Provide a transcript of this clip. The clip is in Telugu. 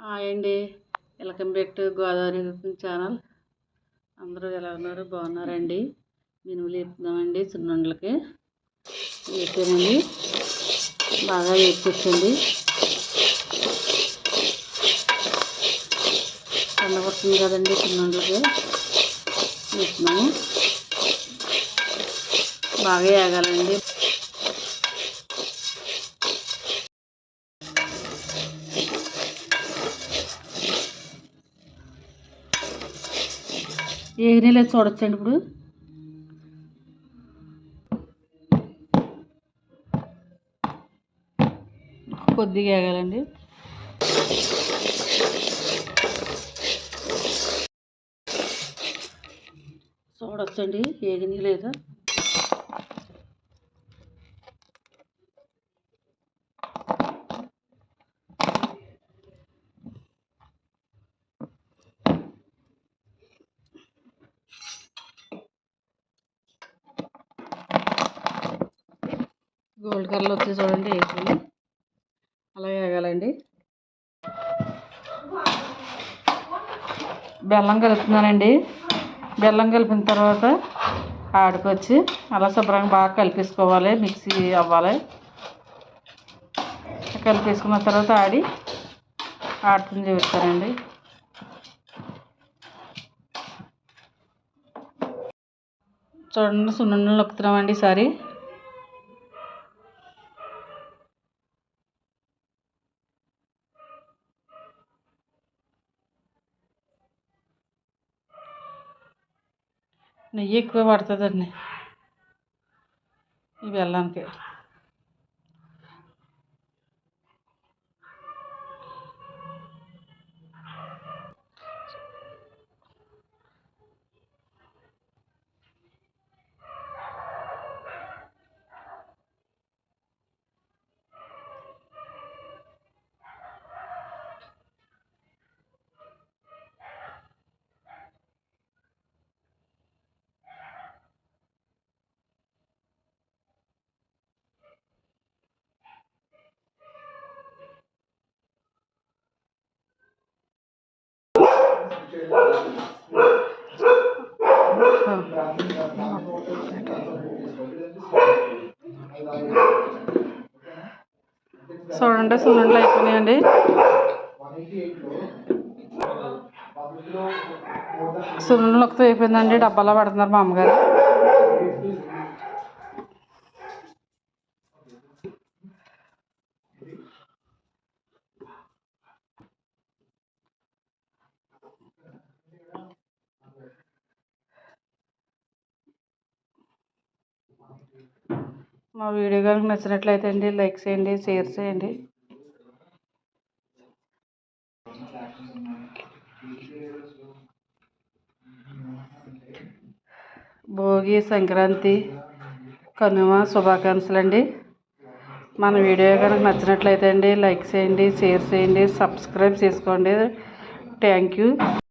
హాయ్ అండి. Welcome back to Godavari cooking channel. అందరూ ఎలా ఉన్నారు? బాగున్నారండి. మినుములు వేపుదామండి చిన్నుండలకి వేపానండి బాగా వేపుకొచ్చండి కండపడుతుంది కదండి చిన్నుండలకి వేస్తున్నాము బాగా వేగాలండి ఏగినీళ్ళు చూడొచ్చండి ఇప్పుడు? కొద్దిగా వేగాలండి చూడొచ్చండి లేదా. గోల్డ్ కలర్ వచ్చి చూడండి వేసుకుని అలా వేగాలండి బెల్లం కలుపుతున్నానండి. బెల్లం కలిపిన తర్వాత ఆడుకొచ్చి అలా శుభ్రంగా బాగా కలిపేసుకోవాలి మిక్సీ అవ్వాలి. కలిపేసుకున్న తర్వాత ఆడి ఆడుతుంది చూపిస్తానండి. చూడండి సున్నుండలు నొక్కుతున్నామండి ఈసారి. నెయ్యి ఎక్కువ పడుతుందండి. ఈ బెల్లానికి. చూడండి సున్నుండలు అయిపోయినాయండి. సున్నుండలు ఒకటి అయిపోయిందండి డబ్బాలో పెడుతున్నారు మా అమ్మగారు మా వీడియో కనుక నచ్చినట్లయితే అండి లైక్ చేయండి షేర్ చేయండి. భోగి సంక్రాంతి కనుమ శుభాకాంక్షలు అండి. మన వీడియో కనుక నచ్చినట్లయితే అండి లైక్ చేయండి షేర్ చేయండి సబ్స్క్రైబ్ చేసుకోండి. Thank you.